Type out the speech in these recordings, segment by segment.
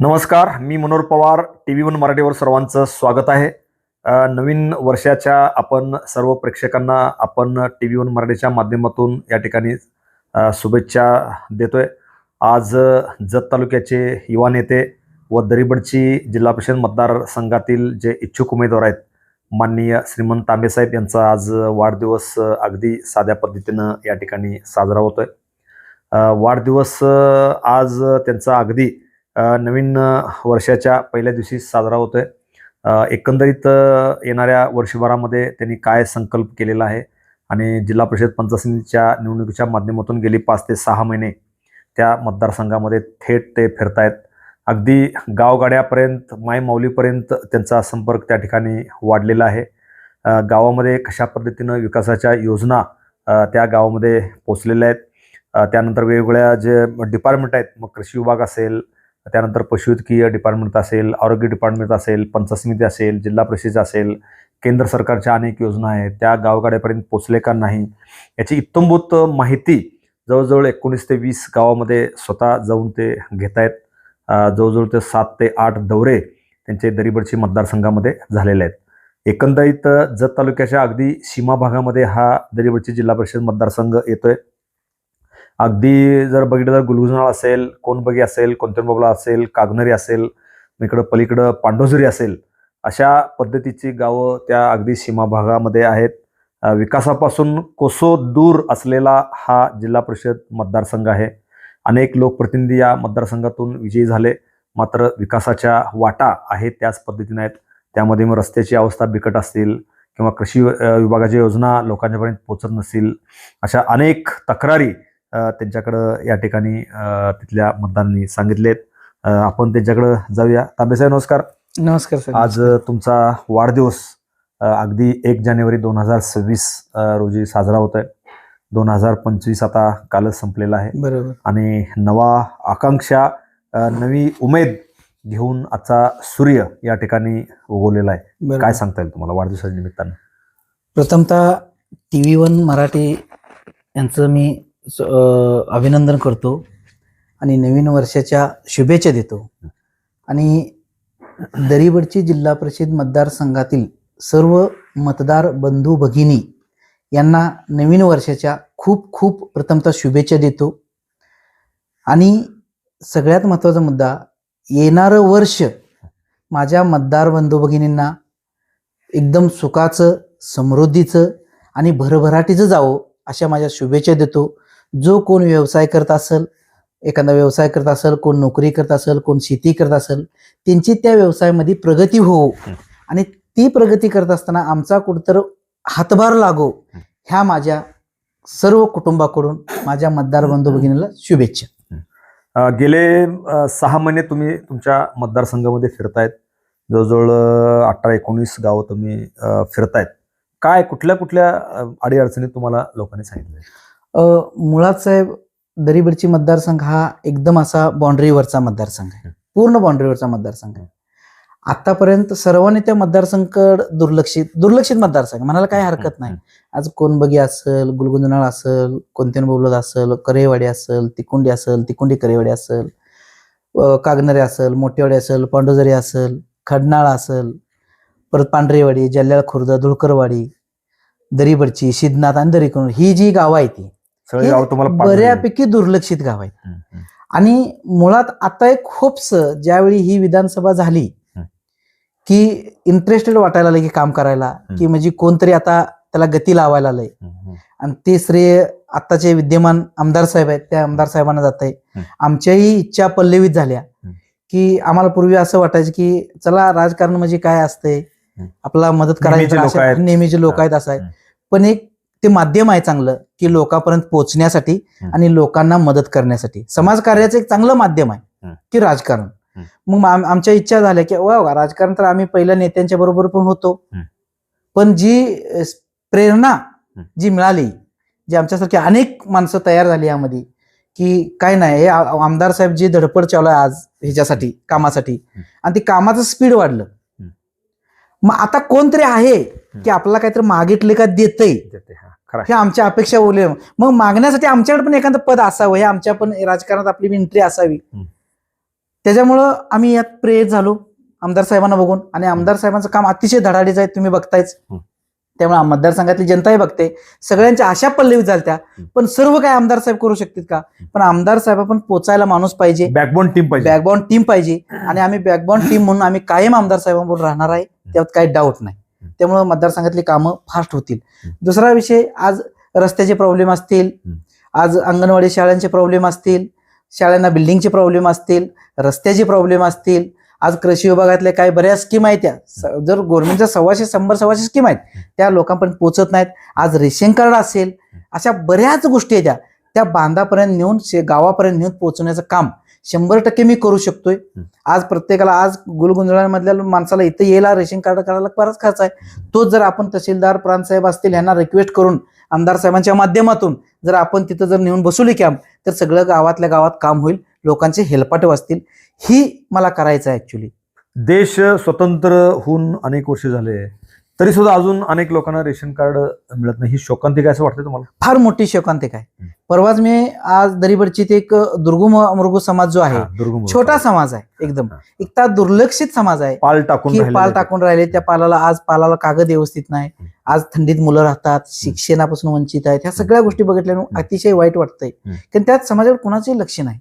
नमस्कार मी Manohar Pawar T V one मराठीवर सर्वांचं स्वागत आहे. नवीन वर्षाच्या आपण सर्व प्रेक्षकांना आपण टी व्ही वन मराठीच्या माध्यमातून या ठिकाणी शुभेच्छा देतोय. आज जत तालुक्याचे युवा नेते व दरीबडची जिल्हा परिषद मतदारसंघातील जे इच्छुक उमेदवार आहेत माननीय श्रीमंत तांबेसाहेब यांचा आज वाढदिवस अगदी साध्या पद्धतीनं या ठिकाणी साजरा होतोय. वाढदिवस आज त्यांचा अगदी नवीन वर्षाच्या पहिल्या दिवशी साजरा होतोय. एकंदरीत येणाऱ्या वर्षभरामध्ये त्यांनी काय संकल्प केलेला आहे? आणि जिल्हा परिषद पंचायत निवडणुकीच्या माध्यमातून गेली पाच ते सहा महिने त्या मतदारसंघामध्ये थेट ते फिरतायत. अगदी गावगाड्यापर्यंत मायमाऊलीपर्यंत त्यांचा संपर्क त्या ठिकाणी वाढलेला आहे. गावामध्ये कशा पद्धतीनं विकासाच्या योजना त्या गावामध्ये पोचलेल्या आहेत? त्यानंतर वेगवेगळ्या जे डिपार्टमेंट आहेत मग कृषी विभाग असेल त्यानंतर पशुवैद्यकीय डिपार्टमेंट असेल आरोग्य डिपार्टमेंट असेल पंचायत समिती असेल जिल्हा परिषद असेल केंद्र सरकारच्या अनेक योजना आहेत. त्या गावगाड्यापर्यंत पोचले का नाही याची इत्थंभूत माहिती जवळजवळ एकोणीस ते वीस गावामध्ये स्वतः जाऊन ते घेत आहेत जवळजवळ ते सात ते आठ दौरे त्यांचे दरीबडची मतदारसंघामध्ये झालेले आहेत. एकंदरीत जत तालुक्याच्या अगदी सीमा भागामध्ये हा दरीबडची जिल्हा परिषद मतदारसंघ येतोय. अगदी जर बघितलं तर गुलगुजनाळ असेल कोणबगी असेल कोणतेबाबला असेल कागनरी असेल मग इकडं पलीकडं पांडोझरी असेल अशा पद्धतीची गावं त्या अगदी सीमा भागामध्ये आहेत. विकासापासून कोसो दूर असलेला हा जिल्हा परिषद मतदारसंघ आहे. अनेक लोकप्रतिनिधी या मतदारसंघातून विजयी झाले. मात्र विकासाच्या वाटा आहेत त्याच पद्धतीने आहेत. त्यामध्ये मग रस्त्याची अवस्था बिकट असतील किंवा कृषी विभागाच्या योजना लोकांच्यापर्यंत पोचत नसतील अशा अनेक तक्रारी त्यांच्याकडं या ठिकाणी तिथल्या मतदारांनी सांगितलेत अ, आपण त्यांच्याकडं जाऊया. तांबेसाहेब नमस्कार. नमस्कार सर आज तुमचा वाढदिवस अगदी एक जानेवारी दोन हजार सव्वीस रोजी साजरा होत आहे दोन हजार पंचवीस आता कालच संपलेला आहे. बरोबर. आणि नवा आकांक्षा नवी उमेद घेऊन आजचा सूर्य या ठिकाणी उगवलेला आहे. काय सांगता येईल तुम्हाला वाढदिवसाच्या निमित्तानं? प्रथमतः टी व्ही वन मराठी यांचं मी अभिनंदन करतो आणि नवीन वर्षाच्या शुभेच्छा देतो. आणि दरीवडची जिल्हा परिषद मतदारसंघातील सर्व मतदार बंधू भगिनी यांना नवीन वर्षाच्या खूप खूप प्रथमतः शुभेच्छा देतो. आणि सगळ्यात महत्त्वाचा मुद्दा येणारं वर्ष माझ्या मतदार बंधू भगिनींना एकदम सुखाचं समृद्धीचं आणि भरभराटीचं जावं अशा माझ्या शुभेच्छा देतो. जो कोण व्यवसाय करत असेल एखादा व्यवसाय करत असेल कोण नोकरी करत असेल कोण शेती करत असेल त्यांची त्या व्यवसायामध्ये प्रगती होवो हं. आणि ती प्रगती करत असताना आमचा कुठतर हातभार लागो. ह्या माझ्या सर्व कुटुंबाकडून माझ्या मतदार बंधू भगिनीला शुभेच्छा. गेले सहा महिने तुम्ही तुमच्या मतदारसंघामध्ये फिरतायत. जवळजवळ अठरा एकोणीस गावं तुम्ही फिरतायत. काय कुठल्या कुठल्या अडीअडचणी तुम्हाला लोकांनी सांगितल्या? अ, मुळात साहेब दरीबडची मतदारसंघ हा एकदम असा बाउंड्रीवरचा मतदारसंघ आहे. पूर्ण बाउंड्रीवरचा मतदारसंघ आहे. आतापर्यंत सर्वांनी त्या मतदारसंघ दुर्लक्षित दुर्लक्षित मतदारसंघ म्हणायला काही हरकत नाही. आज कोणबगी असेल गुलगुंजनाळ असेल कोणत्यान बोलत असेल करेवाडी असेल तिकुंडी असेल तिकुंडी करेवाडी असेल कागनरे असेल मोठेवाडी असेल पांडुजरी असेल खडनाळ असेल परत पांढरेवाडी जल्ल्याळ खुर्द धुळकरवाडी दरीबडची सिद्धनाथ आणि दरीकोण ही जी गावं आहेत ती सगळे गाव तुम्हाला. बऱ्यापैकी दुर्लक्षित गाव आहेत. आणि मुळात आता एक होप्स ज्यावेळी ही विधानसभा झाली. की इंटरेस्टेड वाटायला लागले की काम करायला. की म्हणजे कोणतरी आता त्याला गती लावायला आलंय. आणि ते श्रेय आताचे विद्यमान आमदार साहेब आहेत त्या आमदार साहेबांना जात आहे. आमच्याही इच्छा पल्लवित झाल्या. की आम्हाला पूर्वी असं वाटायचं की चला राजकारण म्हणजे काय असतंय. आपला मदत करायची. नेहमीचे लोक आहेत असं आहे. पण एक ते माध्यम आहे चांगलं की लोकांपर्यंत पोहोचण्यासाठी. आणि लोकांना मदत करण्यासाठी समाजकार्याचं एक चांगलं माध्यम आहे. की राजकारण. मग आम- आमच्या इच्छा झाल्या की वा राजकारण तर आम्ही पहिल्या नेत्यांच्या बरोबर पण होतो. पण जी प्रेरणा. जी मिळाली जी आमच्यासारखी अनेक माणसं तयार झाली यामध्ये की काय नाही हे आमदार साहेब जी धडपड चालू आहे आज ह्याच्यासाठी कामासाठी. आणि ते कामाचं स्पीड वाढलं. मग आता कोणतरी आहे की आपल्याला काहीतरी मागितले का देतय. देते, हा. हे आमच्या अपेक्षा बोलले मग मागण्यासाठी आमच्याकडे पण एखादं पद असावं हे आमच्या पण राजकारणात आपली एंट्री असावी. त्याच्यामुळं आम्ही यात प्रेरित झालो आमदार साहेबांना बघून. आणि आमदार साहेबांचं काम अतिशय धडाडीचं आहे तुम्ही बघतायच. त्यामुळे मतदारसंघातली जनताही बघते. सगळ्यांच्या आशा पल्लवी झाल्या. पण सर्व काय आमदार साहेब करू शकतील का? पण आमदार साहेब पण पोचायला माणूस पाहिजे. बॅकबोन टीम पाहिजे. बॅकबॉन्ड टीम पाहिजे. आणि आम्ही बॅकबॉन्ड टीम म्हणून आम्ही कायम आमदार साहेबांबरोबर राहणार आहे त्यात काही डाऊट नाही. त्यामुळे मतदारसंघातली कामं फास्ट होतील. दुसरा विषय आज रस्त्याचे प्रॉब्लेम असतील. आज अंगणवाडी शाळांचे प्रॉब्लेम असतील. शाळांना बिल्डिंगचे प्रॉब्लेम असतील. रस्त्याचे प्रॉब्लेम असतील. आज कृषी विभागातल्या काही बऱ्याच स्कीम आहेत त्या. जर गव्हर्नमेंटच्या सव्वाशे शंभर सव्वाशे स्कीम आहेत त्या लोकांपर्यंत पोहोचत नाहीत. आज रेशन कार्ड असेल. अशा बऱ्याच गोष्टी आहेत त्या. त्या बांधापर्यंत नेऊन शे- गावापर्यंत नेऊन पोहोचवण्याचं काम शंभर टक्के मी करू शकतोय. आज प्रत्येकाला आज गुलगुंजळ्यामधल्या माणसाला इथं यायला रेशन कार्ड करायला बराच खर्च आहे. तोच जर आपण तहसीलदार प्रांतसाहेब असतील यांना रिक्वेस्ट करून आमदार साहेबांच्या माध्यमातून जर आपण तिथं जर नेऊन बसवली कॅम्प तर सगळं गावातल्या गावात काम होईल लोकांचे हेलपाटे वाचतील ही मला करायचं आहे ऍक्च्युली देश स्वतंत्र होऊन अनेक वर्ष झाले तरी सुद्धा अजून अनेक लोकांना रेशन कार्ड मिळत नाही ही शोकांतिक आहे असं वाटतं तुम्हाला फार मोठी शोकांतिक आहे. परवाच मी आज दरीबडचीत एक दुर्गुम मृगू समाज जो आहे छोटा समाज आहे एकदम. इतका दुर्लक्षित समाज आहे पाल टाकून पाल. टाकून राहिले त्या पालाला आज पालाला कागद व्यवस्थित नाही. आज थंडीत मुलं राहतात शिक्षणापासून वंचित आहेत ह्या सगळ्या गोष्टी बघितल्यानं हं. अतिशय वाईट वाटतंय. कारण त्यात समाजावर कुणाचंही लक्ष नाही.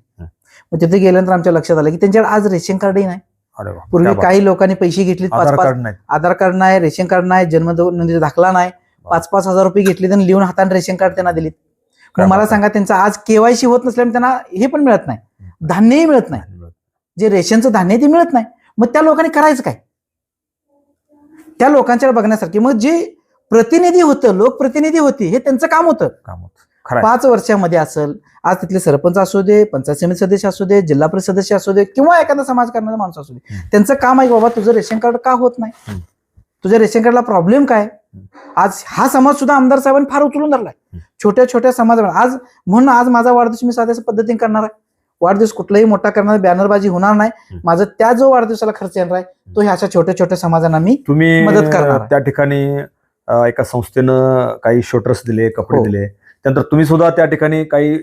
मग तिथे गेल्यानंतर आमच्या लक्षात आलं की त्यांच्याकडे आज रेशन कार्डही नाही अरे वा, पूर्वी. काही लोकांनी पैसे घेतले पाच आधार पाच कार्ड नाही आधार कार्ड नाही रेशन कार्ड नाही जन्म नोंदणी दाखला नाही. पाच पाच हजार रुपये घेतले त्यांनी लिहून हाताने रेशन कार्ड त्यांना दिले काय मग मला बात. सांगा त्यांचा आज केवायसी होत नसल्यामुळे त्यांना हे पण मिळत नाही. धान्यही मिळत नाही. आहे. जे रेशनचं धान्य आहे ते मिळत नाही. मग त्या लोकांनी करायचं काय? त्या लोकांच्या बघण्यासारखी. मग जे प्रतिनिधी होतं लोकप्रतिनिधी होती हे त्यांचं काम होतं. काम होतं. पाच वर्षामध्ये असेल आज तिथले सरपंच असू दे पंचायत समिती सदस्य असू दे जिल्हा परिषद सदस्य असू दे किंवा एखादा समाज करणारा माणूस असू दे हम्म. त्यांचं काम आहे की बाबा तुझं रेशन कार्ड का होत नाही हम्म. तुझ्या रेशन कार्डला प्रॉब्लेम काय आज हा समाज सुद्धा आमदार साहेबांनी फार उचलून धरलाय हम्म. छोट्या छोट्या समाज आज म्हणून आज माझा वाढदिवस मी साध्या पद्धतीने करणार आहे वाढदिवस कुठलाही मोठा करणार बॅनरबाजी होणार नाही हम्म. माझं त्या जो वाढदिवसाला खर्च येणार आहे तो ह्या अशा छोट्या छोट्या समाजांना मी तुम्ही मदत करणार आहे. त्या ठिकाणी अ, एका संस्थेनं काही शोटर्स दिले कपडे हो. दिले त्यानंतर तुम्ही सुद्धा त्या ठिकाणी काही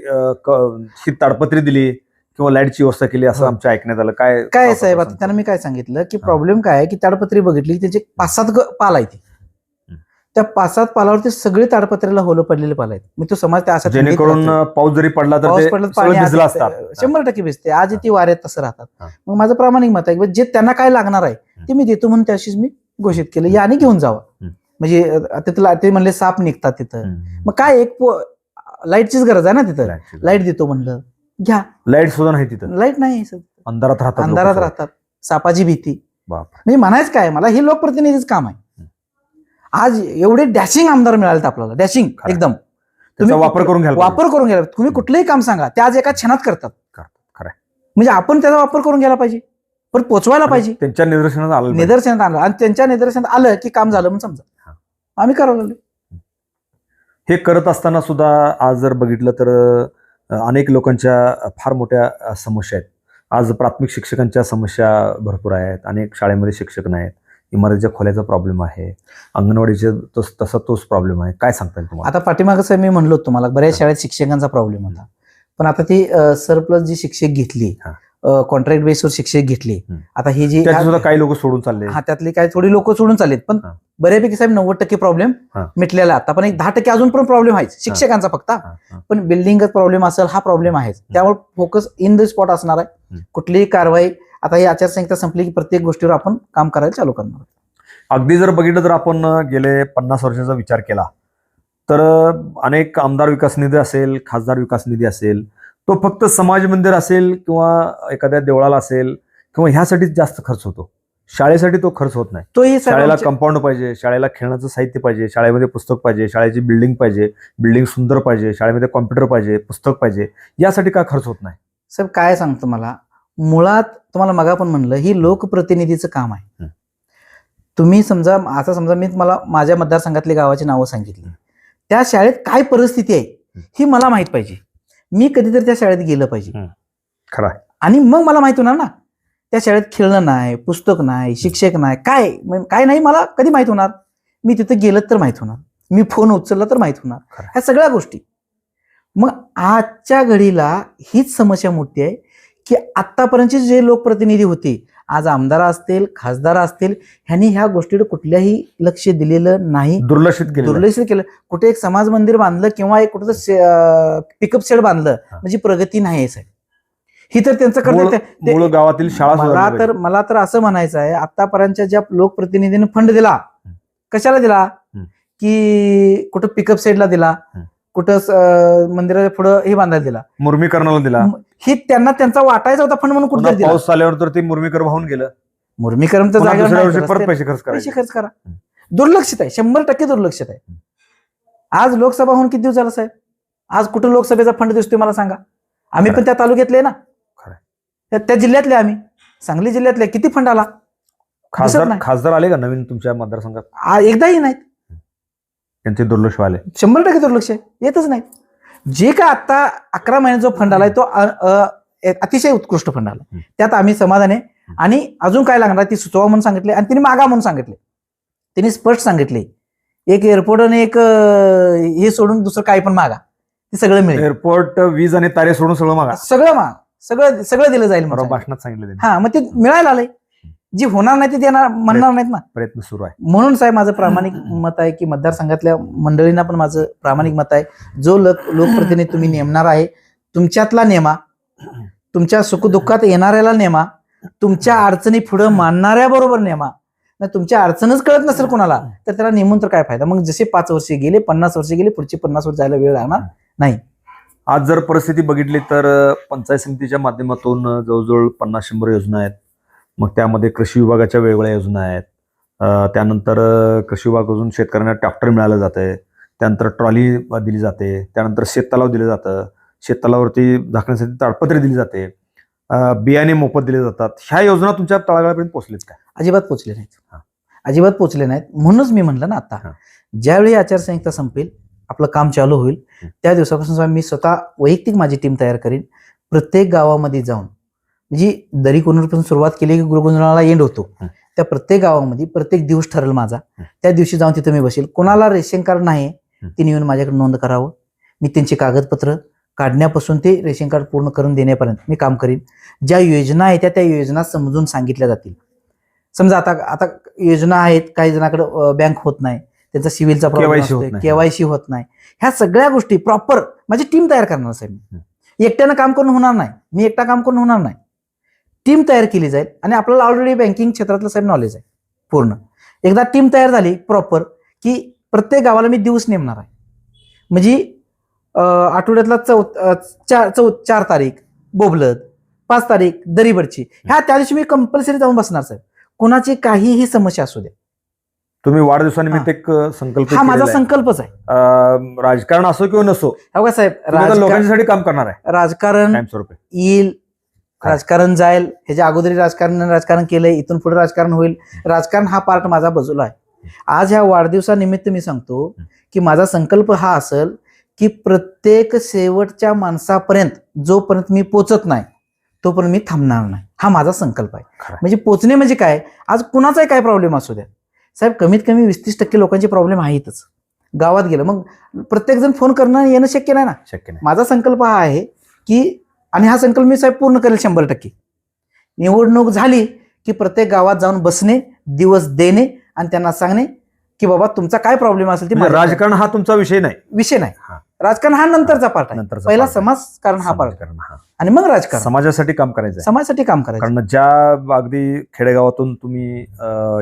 ही ताडपत्री दिली किंवा लाईटची व्यवस्था केली असं हो. आमच्या ऐकण्यात आलं काय काय आहे साहेब आता त्यांना मी काय सांगितलं की. प्रॉब्लेम काय आहे की ताडपत्री बघितली त्यांचे पाच सात पाल हम्म. त्या पाच सात पालावरती सगळे ताडपत्रीला होलं पडलेले पाल आहेत मी तो समाज त्या थंडीत जेणेकरून. पाऊस जरी पडला तर पाणी. शंभर टक्के भिजते आज ती वाऱ्यात तसं राहतात. मग माझं प्रामाणिक मत आहे जे त्यांना काय लागणार आहे ते मी देतो म्हणून त्याशीच मी घोषित केलं या आणि घेऊन जावं. म्हणजे अ, तिथं ते म्हणले साप निघतात तिथं. मग काय एक लाईटचीच गरज आहे ना तिथं. लाइट देतो म्हणलं घ्या लाइट सुद्धा नाही तिथं लाइट नाही सर. अंधारात राहतात अंधारात. राहतात सापाची भीती म्हणजे म्हणायचं काय मला हे लोकप्रतिनिधीच काम आहे आज एवढे डॅशिंग आमदार मिळाले आपल्याला डॅशिंग. एकदम त्याचा वापर करून पाहिजे. वापर करून घ्यायला तुम्ही कुठलंही काम सांगा ते आज एका क्षणात करतात. म्हणजे आपण त्याचा वापर करून घ्यायला पाहिजे पण पोचवायला पाहिजे त्यांच्या निदर्शनात आलं. निदर्शनात आणलं आणि त्यांच्या निदर्शनात आलं की काम झालं म्हणून. समजा आम्ही करावं लागलो हे करत असताना सुद्धा आज जर बघितलं तर अनेक लोकांच्या फार मोठ्या समस्या आहेत. आज प्राथमिक शिक्षकांच्या समस्या भरपूर आहेत. अनेक शाळेमध्ये शिक्षक नाहीत. इमारतीच्या खोल्याचा प्रॉब्लेम आहे. अंगणवाडीचे तस तसा तोच प्रॉब्लेम आहे. काय सांगता येईल तुम्हाला? आता पाठीमागं साहेब मी म्हणलो तुम्हाला बऱ्याच शाळेत शिक्षकांचा प्रॉब्लेम होता. पण आता ती सरप्लस जी शिक्षक घेतली हा. कॉन्ट्रॅक्ट बेसवर शिक्षक घेतली. आता ही जी काही लोक सोडून चालले हा त्यातली काही थोडी लोक सोडून चालेत पण. बऱ्यापैकी साहेब नव्वद टक्के प्रॉब्लेम. मिटलेला. आता पण एक दहा टक्के अजून पण प्रॉब्लेम आहे शिक्षकांचा फक्त. पण बिल्डिंगच प्रॉब्लेम असेल हा प्रॉब्लेम आहे त्यामुळे फोकस इन द स्पॉट असणार आहे. कुठलीही कारवाई आता ही आचारसंहिता संपली की प्रत्येक गोष्टीवर आपण काम करायला चालू करणार. अगदी जर बघितलं तर आपण गेले पन्नास वर्षाचा विचार केला तर अनेक आमदार विकास निधी असेल खासदार विकास निधी असेल तो फक्त समाज मंदिर असेल किंवा एखाद्या देवळाला असेल किंवा ह्यासाठीच जास्त खर्च होतो. शाळेसाठी तो खर्च होत नाही. तोही शाळेला कंपाऊंड पाहिजे शाळेला खेळण्याचं साहित्य पाहिजे शाळेमध्ये पुस्तक पाहिजे शाळेची बिल्डिंग पाहिजे बिल्डिंग सुंदर पाहिजे शाळेमध्ये कॉम्प्युटर पाहिजे पुस्तक पाहिजे यासाठी का खर्च होत नाही? साहेब काय सांगतो मला मुळात तुम्हाला मगा पण म्हणलं ही लोकप्रतिनिधीचं काम आहे. तुम्ही समजा आता समजा मी तुम्हाला माझ्या मतदारसंघातली गावाची नावं सांगितली. त्या शाळेत काय परिस्थिती आहे ही मला माहीत पाहिजे. मी कधीतरी त्या शाळेत गेलं पाहिजे. खरं. आणि मग मला माहीत होणार ना त्या शाळेत खेळणं नाही पुस्तक नाही शिक्षक नाही काय? काय नाही मला कधी माहीत होणार? मी तिथं गेलं तर माहीत होणार. मी फोन उचलला तर माहीत होणार. ह्या सगळ्या गोष्टी. मग आजच्या घडीला हीच समस्या मोठी आहे की आतापर्यंतचे जे लोकप्रतिनिधी होते आज आमदार असतील खासदार असतील ह्यांनी ह्या गोष्टीकडे कुठल्याही लक्ष दिलेलं नाही. दुर्लक्षित केलं दुर्लक्षित केलं. कुठे एक समाज मंदिर बांधलं किंवा एक कुठं पिकअप शेड बांधलं. म्हणजे प्रगती नाही आहे साहेब. ही तर त्यांचं कर्तव्य गावातील शाळा मला तर मला तर असं म्हणायचं आहे आतापर्यंतच्या ज्या लोकप्रतिनिधीने फंड दिला कशाला दिला. की कुठं पिकअप साईडला दिला. कुठं मंदिराच्या पुढं हे बांधायला दिला. मुर्मीकरणाला दिला. ही त्यांना त्यांचा वाटायचा होता फंड म्हणून कुठं दिला. पाऊस आल्यावर तर ते मुर्मीकर वाहून गेलं. मुर्मीकरण तर जागेवर पैसे खर्च पैसे खर्च करा. दुर्लक्षित आहे. शंभर टक्के दुर्लक्षित आहे. आज लोकसभा होऊन किती दिवस झाला साहेब? आज कुठं लोकसभेचा फंड दिसतोय मला सांगा. आम्ही पण. त्या तालुक्यातले ना. त्या- जिल्ह्यातले आम्ही. सांगली जिल्ह्यातले. किती फंड आला? खासदार. खासदार आले का नवीन तुमच्या मतदारसंघात? एकदाही नाहीत. त्यांचे दुर्लक्ष आले शंभर टक्के दुर्लक्ष आहे. येतच नाही. जे काय आता अकरा महिन्याचा जो फंड आलाय तो अतिशय उत्कृष्ट फंड आला. त्यात आम्ही समाधाने आणि अजून काय लागणार ती सुचवा म्हणून सांगितले आणि तिने मागा म्हणून सांगितले. तिने स्पष्ट सांगितले. एक एअरपोर्ट आणि एक हे सोडून दुसरं काय पण मागा. ते सगळं मिळेल. एअरपोर्ट वीज आणि तारे सोडून सगळं मागा. सगळं माग. सगळं सगळं दिलं जाईल. भाषणात सांगितलं. हा मग ते मिळायला आलंय. जी होणार नाही ते देणार म्हणणार नाहीत ना. प्रयत्न सुरू आहे. म्हणून साहेब माझं प्रामाणिक मत आहे की मतदारसंघातल्या मंडळींना पण माझं प्रामाणिक मत आहे. जो लोक लोकप्रतिनिधी तुम्ही नेमणार आहे तुमच्यातला नेमा तुमच्या सुखदुःखात येणाऱ्याला नेमा तुमच्या अडचणी पुढे मांडणाऱ्या बरोबर नेमा. तुमच्या अडचणच कळत नसेल कोणाला तर त्याला नेमून तर काय फायदा? मग जसे पाच वर्ष गेले पन्नास वर्ष गेले पुढचे पन्नास वर्ष जायला वेळ लागणार नाही. आज जर परिस्थिती बघितली तर पंचायत समितीच्या माध्यमातून जवळजवळ पन्नास शंभर योजना आहेत. मग त्यामध्ये कृषी विभागाच्या वेगवेगळ्या योजना आहेत. त्यानंतर कृषी विभागाकडून शेतकऱ्यांना ट्रॅक्टर मिळालं जातंय. त्यानंतर ट्रॉली दिली जाते. त्यानंतर शेततलाव दिलं जातं. शेततलावरती झाकण्यासाठी ताडपत्री दिली जाते. बियाणे मोफत दिले जातात. ह्या योजना तुमच्या तळागाळापर्यंत पोहोचलेत का अजिबात पोचले नाहीत. हा. अजिबात पोचले नाहीत. म्हणूनच मी म्हणलं ना हा. आता ज्यावेळी आचारसंहिता संपेल आपलं काम चालू होईल. त्या दिवसापासून मी स्वतः वैयक्तिक माझी टीम तयार करीन. प्रत्येक गावामध्ये जाऊन म्हणजे दरी कोणपासून सुरुवात केली की गुरुगुंजनाला एंड होतो. त्या प्रत्येक गावामध्ये प्रत्येक दिवस ठरेल माझा. त्या दिवशी जाऊन तिथं मी बसेल. कोणाला रेशन कार्ड नाही. तिने येऊन माझ्याकडे नोंद करावं. मी त्यांची कागदपत्र काढण्यापासून ते रेशन कार्ड पूर्ण करून देण्यापर्यंत मी काम करीन. ज्या योजना आहेत त्या त्या योजना समजून सांगितल्या जातील. समजा आता आता योजना आहेत काही जणांकडे बँक होत नाही. त्यांचा सिव्हिलचा प्रॉब्लेम. केवायसी होत नाही. ह्या सगळ्या गोष्टी प्रॉपर माझी टीम तयार करणार साहेब मी. एकट्यानं काम करून होणार नाही. मी एकटा काम करून होणार नाही. टीम तयार केली जाईल आणि आपल्याला ऑलरेडी बँकिंग क्षेत्रातलं साहेब नॉलेज आहे पूर्ण. एकदा टीम तयार झाली प्रॉपर की प्रत्येक गावाला मी दिवस नेमणार आहे. म्हणजे आठवड्यातला चौ चार चौ चार तारीख बोबलद पाच तारीख दरीबडची. ह्या त्या दिवशी मी कंपल्सरी जाऊन बसणार साहेब. कोणाची काहीही समस्या असू द्या. तुम्ही वाढदिवसानिमित्त एक संकल्प हा माझा. संकल्पच आहे. राजकारण असो किंवा नसो हो साहेब? लोकांसाठी काम करणार आहे. राजकारण येईल? राजकारण जाईल ह्याच्या अगोदरी राजकारण राजकारण केलंय इथून पुढे राजकारण होईल. राजकारण हा पार्ट माझा बाजूला आहे. आज ह्या वाढदिवसानिमित्त मी सांगतो की माझा संकल्प हा असेल की प्रत्येक शेवटच्या माणसापर्यंत जोपर्यंत मी पोचत नाही तोपर्यंत मी थांबणार नाही. हा माझा संकल्प आहे. म्हणजे पोचणे म्हणजे काय? आज कुणाचाही काय प्रॉब्लेम असू द्या. साहेब कमीत कमी वीस तीस टक्के लोकांचे प्रॉब्लेम आहेतच. गावात गेलं. मग प्रत्येक जण फोन करणं येणं शक्य नाही ना? शक्य नाही. माझा संकल्प हा आहे की आणि हा संकल्प मी साहेब पूर्ण करेल शंभर टक्के. निवडणूक झाली की प्रत्येक गावात जाऊन बसणे दिवस देणे आणि त्यांना सांगणे की बाबा तुमचा काय प्रॉब्लेम असेल ते म्हणजे राजकारण हा तुमचा विषय नाही. विषय नाही. हा. राजकारण हा नंतरचा पार्ट आहे. पहिला. समाजकारण हा पार्ट हा. आणि मग राजकारण. समाजासाठी काम करायचं समाजासाठी काम करायचं कारण ज्या अगदी खेडेगावातून तुम्ही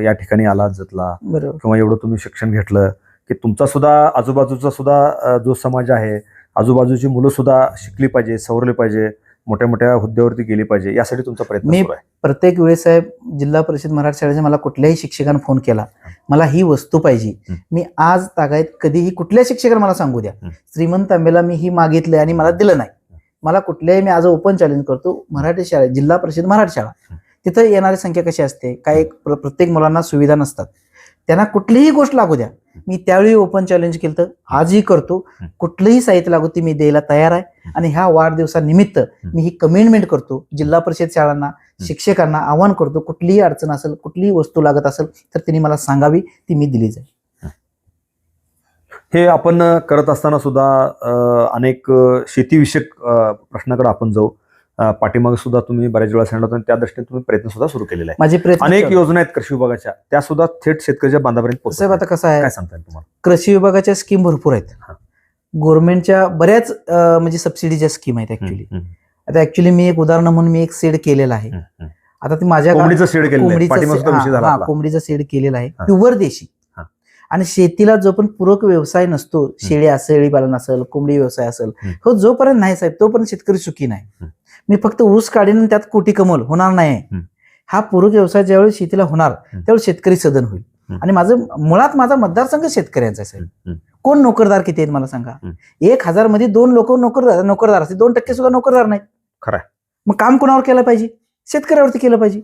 या ठिकाणी आलात जतला किंवा एवढं तुम्ही शिक्षण घेतलं की तुमचा सुद्धा आजूबाजूचा सुद्धा जो समाज आहे आजूबाजूची मुलं सुद्धा शिकली पाहिजे सवरली पाहिजे मोठ्या मोठ्या हुद्द्यावरती गेली पाहिजे यासाठी तुमचा प्रयत्न मी- प्रत्येक वेळेस साहेब जिल्हा परिषद मराठी शाळेचा मला कुठल्याही शिक्षकानं फोन केला मला ही वस्तू पाहिजे. मी आज तागायत कधीही कुठल्या शिक्षकानं मला सांगू द्या. श्रीमंत आंबेला मी ही मागितलंय आणि मला दिलं नाही. मला कुठल्याही मी आज ओपन चॅलेंज करतो मराठी शाळा जिल्हा परिषद मराठी शाळा. तिथं येणारी संख्या कशी असते? काय प्रत्येक मुलांना सुविधा नसतात. त्यांना कुठलीही गोष्ट लागू द्या. मी त्यावेळी ओपन चॅलेंज केलं तर आजही करतो. कुठलंही साहित्य लागू ते मी द्यायला तयार आहे. आणि ह्या वाढदिवसानिमित्त मी ही कमिटमेंट करतो. जिल्हा परिषद शाळांना शिक्षकांना आवाहन करतो. कुठलीही अडचण असेल कुठलीही वस्तू लागत असेल तर त्यांनी मला सांगावी ती मी दिली जाईल. हे. आपण करत असताना सुद्धा अनेक शेतीविषयक प्रश्नाकडे आपण जाऊ. पाठीमागे सुद्धा तुम्ही बऱ्याच वेळा सांगितलं होतं त्या दृष्टीने तुम्ही प्रयत्न सुद्धा सुरू केलेला आहे माझे प्रयत्न अनेक. योजना आहेत कृषी विभागाच्या त्या सुद्धा थेट शेतकऱ्याच्या बांधापर्यंत पोहोचत साहेब आता. कसं आहे काय सांगता तुम्हाला कृषी विभागाच्या स्कीम भरपूर आहेत. गव्हर्नमेंटच्या बऱ्याच म्हणजे सबसिडीच्या स्कीम आहेत ऍक्च्युली आता ऍक्च्युली मी एक उदाहरण म्हणून मी एक सेड केलेला आहे. आता ती माझ्या कोंबडीचं शेड केलेलं आहे कोंबडीचा सेड केलेला आहे. प्युअर देशी. आणि शेतीला जो पण पूरक व्यवसाय नसतो शेळी असेल शेळी पालन असेल कोंबडी व्यवसाय असेल. हो जोपर्यंत नाही साहेब तोपर्यंत शेतकरी सुखी नाही. मी फक्त ऊस काढीन त्यात कोटी कमल होणार नाही. हा पूरक व्यवसाय ज्यावेळी शेतीला होणार. त्यावेळी शेतकरी सदन होईल. आणि माझं मुळात माझा मतदारसंघ शेतकऱ्यांचा साहेब हम्म. कोण नोकरदार किती आहेत मला सांगा. एक हजारमध्ये दोन लोक नोकरदार नोकरदार असतील दोन टक्के सुद्धा नोकरदार नाहीत खरं. मग काम कोणावर केलं पाहिजे शेतकऱ्यावरती केलं पाहिजे.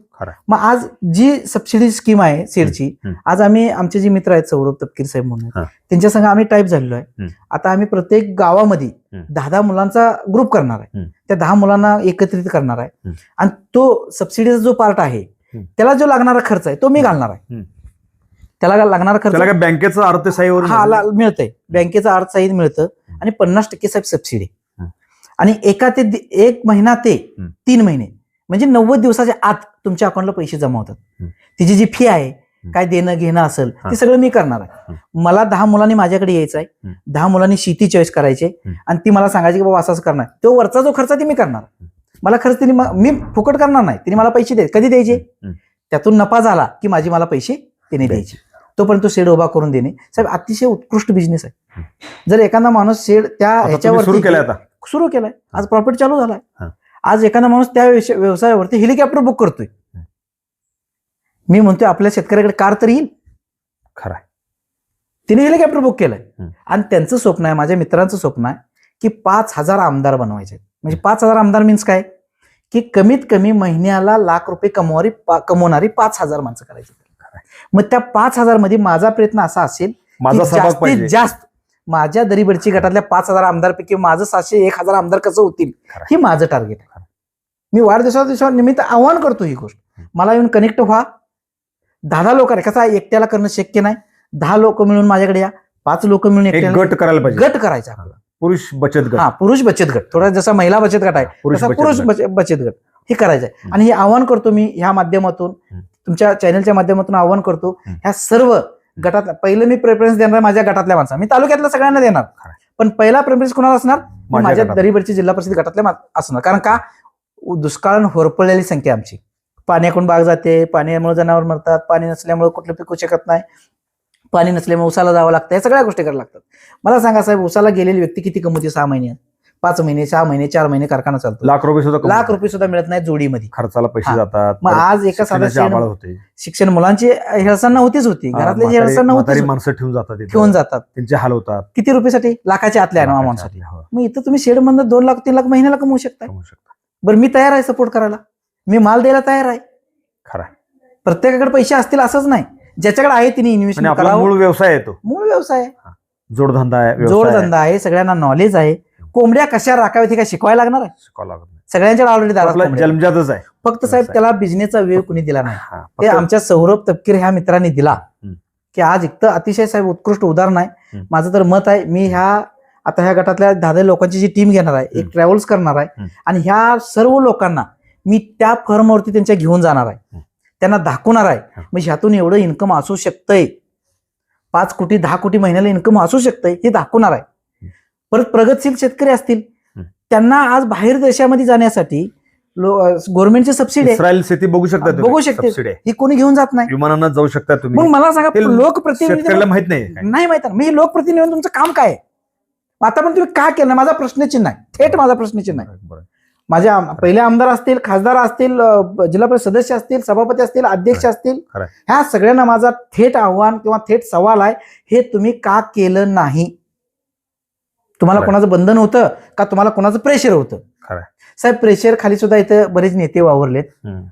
मग आज जी सबसिडी स्कीम आहे सेडची. आज आम्ही आमचे जे मित्र आहेत सौरभ तपकीर साहेब म्हणून. त्यांच्या संग आम्ही टाईप झालेलो आहे. आता आम्ही प्रत्येक गावामध्ये. दहा दहा मुलांचा ग्रुप करणार आहे. त्या दहा मुलांना एकत्रित करणार आहे. आणि तो सबसिडीचा जो पार्ट आहे. त्याला जो लागणारा खर्च आहे तो मी घालणार आहे. त्याला लागणारा खर्च बँकेचं अर्थसाहीवर हा मिळतंय बँकेचं अर्थसहित मिळतं आणि पन्नास टक्के साहेब सबसिडी. आणि एका ते एक महिना ते. तीन महिने म्हणजे नव्वद दिवसाच्या आत तुमच्या अकाउंटला पैसे जमा होतात. तिची जी फी आहे काय देणं घेणं असेल. ते सगळं मी करणार आहे. मला दहा मुलांनी माझ्याकडे यायचं आहे. दहा मुलांनी शेती चॉईस करायचे. आणि ती मला सांगायची की बाबा असं असं करणार तो वरचा जो खर्च आहे ते मी करणार मला खर्च तिने म- फुकट करणार नाही. तिने मला पैसे दे कधी द्यायचे. त्यातून नफा झाला की माझी मला पैसे तिने द्यायचे. तोपर्यंत तो शेड उभा करून देणे. साहेब अतिशय उत्कृष्ट बिझनेस आहे. जर एखादा माणूस शेड त्या ह्याच्यावर सुरू केलं आता. सुरू केलाय. आज प्रॉफिट चालू झालाय. आज एखादा माणूस त्या व्यवसाय- व्यवसायावरती हेलिकॉप्टर बुक करतोय. मी म्हणतोय आपल्या शेतकऱ्याकडे कार तर येईल खरं. तिने हेलिकॉप्टर बुक केलंय. आणि त्यांचं स्वप्न आहे माझ्या मित्रांचं स्वप्न आहे की पाच हजार आमदार बनवायचे. म्हणजे पाच हजार आमदार मीन्स काय की कमीत कमी महिन्याला लाख रुपये कमवणारी पा- कमवणारी पाच हजार माणसं करायची मग त्या पाच हजारमध्ये माझा प्रयत्न असा असेल जास्तीत जास्त माझ्या दरीबडची गटातल्या पाच हजार आमदारपैकी माझं सातशे एक हजार आमदार कसं होतील. हे माझं टार्गेट आहे. मी वाढदिवसा दिवसा निमित्त आव्हान करतो ही गोष्ट. मला येऊन कनेक्ट व्हा दहा दहा लोक कसं एकट्याला करणं शक्य नाही दहा लोक मिळून माझ्याकडे या पाच लोक मिळून गट करायला पाहिजे गट करायचा. पुरुष बचत गट हा पुरुष बचत गट थोडा जसा महिला बचत गट आहे पुरुष तसा बचत पुरुष गट. बच- बचत गट हे करायचं आहे. आणि हे आव्हान करतो मी ह्या माध्यमातून. तुमच्या चॅनलच्या माध्यमातून आव्हान करतो. ह्या सर्व गटात पहिलं मी प्रेफरन्स देणार माझ्या गटातल्या माणसाला मी तालुक्यातल्या सगळ्यांना देणार. पण पहिला प्रेफरन्स कोणाला असणार? माझ्या. दरीबडची जिल्हा परिषद गटातल्या असणार. कारण का? दुष्काळ होरपळलेली संख्या आमची. पाण्याकडून बाग जाते पाण्यामुळे जनावर मरतात पाणी नसल्यामुळे कुठलं पिकू शकत नाही पाणी नसल्यामुळे उसाला जावं लागतं या सगळ्या गोष्टी करायला लागतात. मला सांगा साहेब उसाला गेलेली व्यक्ती किती कमवते? सहा महिन्यात पाच महिने सहा महिने चार महिने कारखाना चालतो. लाख रुपये सुद्धा. लाख रुपये सुद्धा मिळत नाही जोडीमध्ये. खर्चाला पैसे. जातात. मग आज एका होते. शिक्षण मुलांची हेळसांड नव्हतीच होती. हा, घरातले म्हातारी- हेळसांड म्हातारी नव्हतीच माणसं ठेवून जातात. ठेवून जातात. त्यांचे हाल होतात. किती रुपयासाठी? लाखाच्या आतल्या अमाऊंटसाठी हो, मग इथं तुम्ही शेड मधनं दोन लाख तीन लाख महिन्याला कमवू शकतात. बरं मी तयार आहे सपोर्ट करायला. मी माल द्यायला तयार आहे. खरं. प्रत्येकाकडे पैसे असतील असंच नाही. ज्याच्याकडे आहे तिने इन्व्हेस्टमेंट मूळ व्यवसाय आहे मूळ व्यवसाय जोडधंदा आहे. जोडधंदा आहे. सगळ्यांना नॉलेज आहे. कोंबड्या कशा राखाव्यात हे काय शिकवायला लागणार आहे शिकावं लागत नाही. सगळ्यांच्या ऑलरेडी दारात आपला कोंबड्या आहेत. जन्मजातच आहे फक्त साहेब व्यवसाय. त्याला बिझनेसचा वेळ कुणी दिला नाही हा, ते फक्त आमच्या सौरभ तपकीर ह्या मित्रांनी दिला हम्म. की आज इतकं अतिशय साहेब उत्कृष्ट उदाहरण आहे हम्म. माझं तर मत आहे मी ह्या आता ह्या गटातल्या दहा दहा लोकांची जी टीम घेणार आहे एक हम्म. ट्रॅव्हल्स करणार आहे हम्म. आणि ह्या सर्व लोकांना मी त्या फर्मवरती त्यांच्या घेऊन जाणार आहे हम्म. त्यांना दाखवणार आहे हम्म. म्हणजे ह्यातून एवढं इन्कम असू शकतंय पाच कोटी दहा कोटी महिन्याला इन्कम असू शकतंय हे दाखवणार आहे. परत प्रगतशील शेतकरी असतील. त्यांना आज बाहेर देशामध्ये जाण्यासाठी गव्हर्नमेंटची सबसिडी इस्रायल शेती बघू शकता. बघू शकते. ही कोणी घेऊन जात नाही विमानानं जाऊ शकता मग तुम्ही मला सांगा लोकप्रतिनिधी माहीत नाही. नाही माहीत मी लोकप्रतिनिधी तुमचं काम काय आहे? आता पण तुम्ही का केलं माझा प्रश्नचिन्ह आहे थेट माझा प्रश्नचिन्ह आहे बरं. माझे आम- पहिले आमदार असतील खासदार असतील जिल्हा परिषद सदस्य असतील सभापती असतील अध्यक्ष असतील. ह्या सगळ्यांना माझा थेट आव्हान किंवा थेट सवाल आहे हे तुम्ही का केलं नाही तुम्हाला. कोणाचं बंधन होतं का तुम्हाला कोणाचं प्रेशर होतं. साहेब प्रेशर खाली सुद्धा इथं बरेच नेते वावरलेत.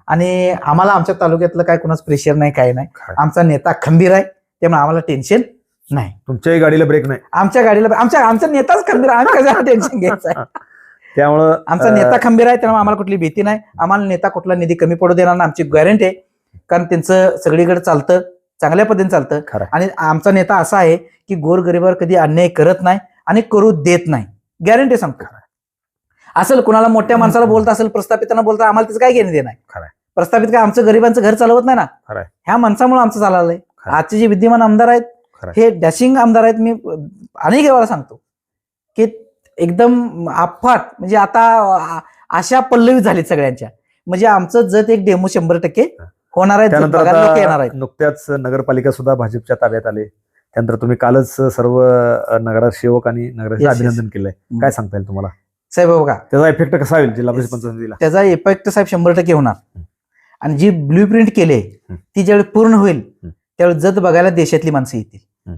आणि आम्हाला आमच्या तालुक्यातलं काय कोणाचं प्रेशर नाही काय नाही. आमचा नेता खंबीर आहे त्यामुळे आम्हाला टेन्शन नाही. तुमच्याही गाडीला ब्रेक नाही. आमच्या गाडीला आमच्या आमचा नेताच खंबीर आहे. आम्ही कशाला टेन्शन घ्यायचं आहे? त्यामुळं आमचा नेता खंबीर आहे त्यामुळे आम्हाला कुठली भीती नाही. आम्हाला नेता कुठला निधी कमी पडू देणार नाही आमची गॅरंटी आहे. कारण त्यांचं सगळीकडे चालतं चांगल्या पद्धतीने चालतं. आणि आमचा नेता असा आहे की गोरगरिबावर कधी अन्याय करत नाही. आणि करू देत नाही. गॅरंटी सांगतो. असेल कुणाला मोठ्या माणसाला बोलता असेल प्रस्थापितांना बोलता आम्हाला त्याचं काय घेणं देणं आहे? खरंय. प्रस्थापित काय आमचं गरिबांचं घर चालवत नाही ना. ह्या माणसामुळे आमचं चाललंय. आजचे जे विद्यमान आमदार आहेत. हे डॅशिंग आमदार आहेत मी अनेक वेळा सांगतो. की एकदम अफाट म्हणजे आता आशा पल्लवी झालीत सगळ्यांच्या. म्हणजे आमचं जत एक डेमो शंभर टक्के होणार आहे येणार आहेत. नुकत्याच नगरपालिका सुद्धा भाजपच्या ताब्यात आले. त्यानंतर तुम्ही कालच सर्व नगरसेवक आणि नगराचे Yes, yes. अभिनंदन केलंय काय सांगता येईल तुम्हाला साहेब बघा त्याचा इफेक्ट कसा होईल जिल्हा परिषद. पंचायतीला त्याचा इफेक्ट साहेब शंभर टक्के होणार. आणि जी ब्ल्यू प्रिंट केले. ती ज्यावेळी पूर्ण होईल. त्यावेळी जत बघायला देशातली माणसं येतील.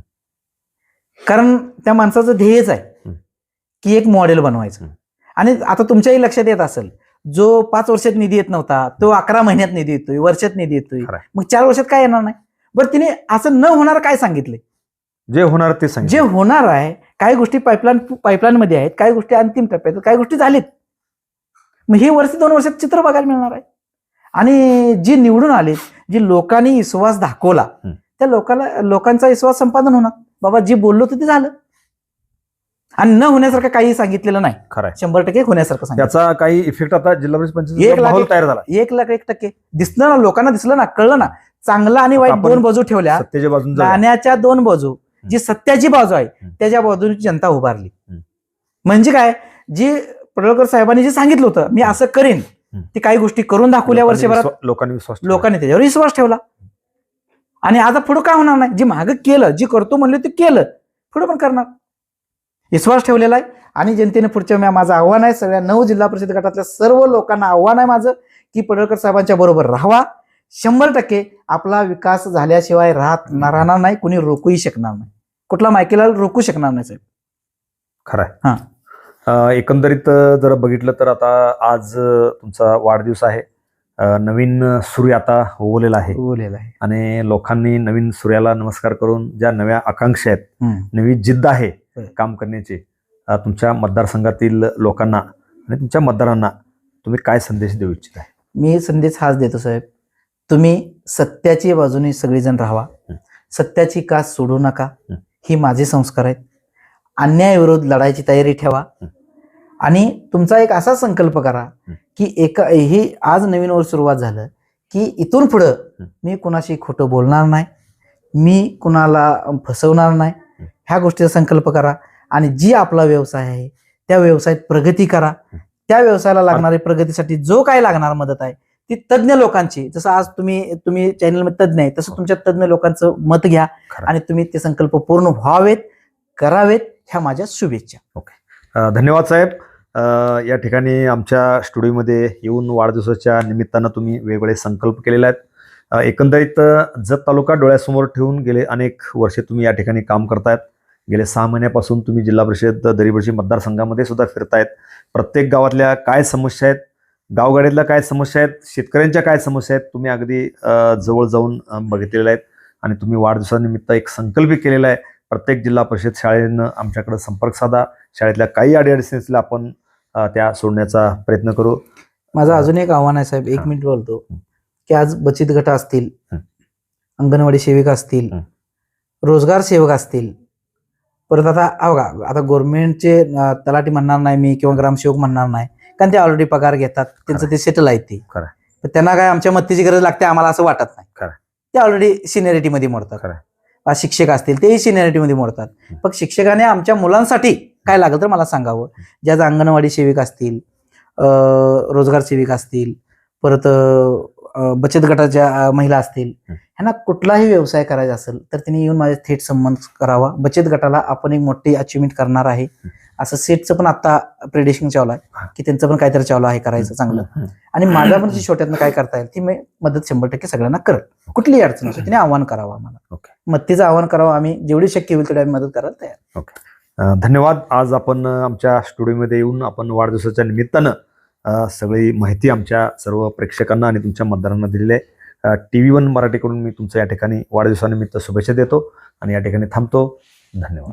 कारण त्या माणसाचं ध्येयच आहे. की एक मॉडेल बनवायचं. आणि आता तुमच्याही लक्षात येत असेल जो पाच वर्षात निधी येत नव्हता तो अकरा महिन्यात निधी येतोय वर्षात निधी येतोय खरंय. मग चार वर्षात काय येणार नाही बरं तिने असं न होणार काय सांगितले जे होणार ते जे सांगितलं होणार आहे काही गोष्टी पाईपलाईन पाईपलाईन मध्ये आहेत काही गोष्टी अंतिम टप्प्यात आहेत, काही गोष्टी झालीत. मग ही वर्ष दोन वर्षात चित्र बघायला मिळणार आहे. आणि जी निवडून आलीत जी लोकांनी विश्वास दाखवला. त्या लोकांना लोकांचा विश्वास संपादन होणार. बाबा जे बोललो होतं ते झालं. आणि न होण्यासारखं काही सांगितलेलं नाही. खरंय. शंभर टक्के होण्यासारखं सांगितलं. याचा काही इफेक्ट आता जिल्हा परिषद तयार झाला. एक लाख एक टक्के. दिसलं ना लोकांना दिसलं ना कळलं ना. चांगला आणि वाईट दोन बाजू ठेवल्या. नाण्याच्या दोन बाजू. जी सत्याची बाजू आहे. त्याच्या बाजूने जनता उभारली. म्हणजे काय? जी पडळकर साहेबांनी जे सांगितलं होतं मी असं करीन. ती काही गोष्टी करून दाखवल्या वर्षभरात. लोकांनी विश्वास. लोकांनी त्याच्यावर विश्वास ठेवला. आणि आता पुढे काय होणार नाही? जे मागं केलं जे करतो म्हणले ते केलं पुढे पण करणार. विश्वास ठेवलेला आहे. आणि जनतेने पुढच्या माझं आव्हान आहे सगळ्या नऊ जिल्हा परिषद गटातल्या सर्व लोकांना आव्हान आहे माझं की पडळकर साहेबांच्या बरोबर राहावा. शंभर टक्के आपला विकास झाल्याशिवाय राहत राहणार नाही कुणी रोखूही शकणार नाही. कुठला मायकेला रोखू शकणार नाही साहेब खरंय हा. अं, एकंदरीत अं, जर बघितलं तर आता आज अं, तुमचा वाढदिवस आहे अं, नवीन सूर्य आता उगवलेला आहे बोलेला आहे आणि लोकांनी नवीन सूर्याला नमस्कार करून ज्या नव्या आकांक्षा आहेत हम्म. नवी जिद्द आहे. काम करण्याची अं, तुमच्या मतदारसंघातील लोकांना आणि तुमच्या मतदारांना तुम्ही काय संदेश देऊ इच्छित आहे मी संदेश हाच देतो साहेब तुम्ही सत्याची बाजूने सगळेजण राहावा हं. सत्याची कास सोडू नका हं. ही माझे संस्कार आहेत. अन्यायाविरोध लढायची तयारी ठेवा. आणि तुमचा एक असा संकल्प करा की एका ही आज नवीन वर्ष सुरुवात झालं की इथून पुढं मी कुणाशी खोटं बोलणार नाही. मी कुणाला फसवणार नाही. ह्या गोष्टीचा संकल्प करा. आणि जी आपला व्यवसाय आहे त्या व्यवसायात प्रगती करा. त्या व्यवसायाला लागणारी प्रगतीसाठी जो काय लागणार मदत आहे ती तज्ज्ञ लोकांची. जसं आज तुम्ही तुम्ही चॅनलमध्ये तज्ज्ञ आहे तसं तुमच्या तज्ज्ञ लोकांचं मत घ्या. आणि तुम्ही ते संकल्प पूर्ण व्हावेत करावेत ह्या माझ्या शुभेच्छा. अं, धन्यवाद साहेब. या ठिकाणी आमच्या स्टुडिओमध्ये येऊन वाढदिवसाच्या निमित्तानं तुम्ही वेगवेगळे संकल्प केलेले आहेत. एकंदरीत जत तालुका डोळ्यासमोर ठेवून गेले अनेक वर्षे तुम्ही या ठिकाणी काम करतायत. गेले सहा महिन्यापासून तुम्ही जिल्हा परिषद दरिबडशी मतदारसंघामध्ये सुद्धा फिरतायत. प्रत्येक गावातल्या काय समस्या आहेत गावगाड्यातल्या काय समस्या आहेत शेतकऱ्यांच्या काय समस्या आहेत तुम्ही अगदी जवळ जाऊन बघितलेल्या आहेत आणि तुम्ही वाढदिवसानिमित्त एक संकल्प केलेला आहे प्रत्येक जिल्हा परिषद शाळेनं आमच्याकडे संपर्क साधा शाळेतल्या काही अडीअडचणी असल्या आपण त्या सोडण्याचा प्रयत्न करू माझं. अजून एक आव्हान आहे साहेब एक. मिनिट बोलतो. की आज बचत गट असतील. अंगणवाडी सेविका असतील. रोजगार सेवक असतील परत आता बघा आता गव्हर्नमेंटचे तलाठी म्हणणार नाही मी किंवा ग्रामसेवक म्हणणार नाही कारण ते ऑलरेडी पगार घेतात. त्यांचं ते सेटल आहे ते. खरं. त्यांना काय आमच्या मदतीची गरज लागते आम्हाला असं वाटत नाही. खरं. ते ऑलरेडी सिनियरिटी मध्ये मोडतात. खरं. शिक्षक असतील तेही सिनियरिटी मध्ये मोडतात. पण शिक्षकाने आमच्या मुलांसाठी काय लागलं तर मला सांगावं. ज्या अंगणवाडी सेविका असतील अ, रोजगार सेविका असतील परत अ, बचत गटाच्या अ, महिला असतील. ह्यांना कुठलाही व्यवसाय करायचा असेल तर त्यांनी येऊन माझ्या थेट संबंध करावा. बचत गटाला आपण एक मोठी अचिव्हमेंट करणार आहे. असं सेटचं पण आता प्रेडिशन चालू आहे हा. की त्यांचं पण काहीतरी चालू आहे करायचं चांगलं. आणि माझ्या पण जी छोट्यातनं काय करता येईल ती मी मदत शंभर टक्के सगळ्यांना करत कुठलीही अडचण असो तिने आव्हान करावं आम्हाला. ओके. मदतीचं आव्हान करावं आम्ही जेवढी शक्य होईल तेवढी आम्ही मदत करायला तयार. अ, धन्यवाद. आज आपण आमच्या स्टुडिओमध्ये येऊन आपण वाढदिवसाच्या निमित्तानं सगळी माहिती आमच्या सर्व प्रेक्षकांना आणि तुमच्या मतदारांना दिलेली आहे. टी व्ही वन मराठीकडून मी तुमचं या ठिकाणी वाढदिवसानिमित्त शुभेच्छा देतो आणि या ठिकाणी थांबतो. धन्यवाद.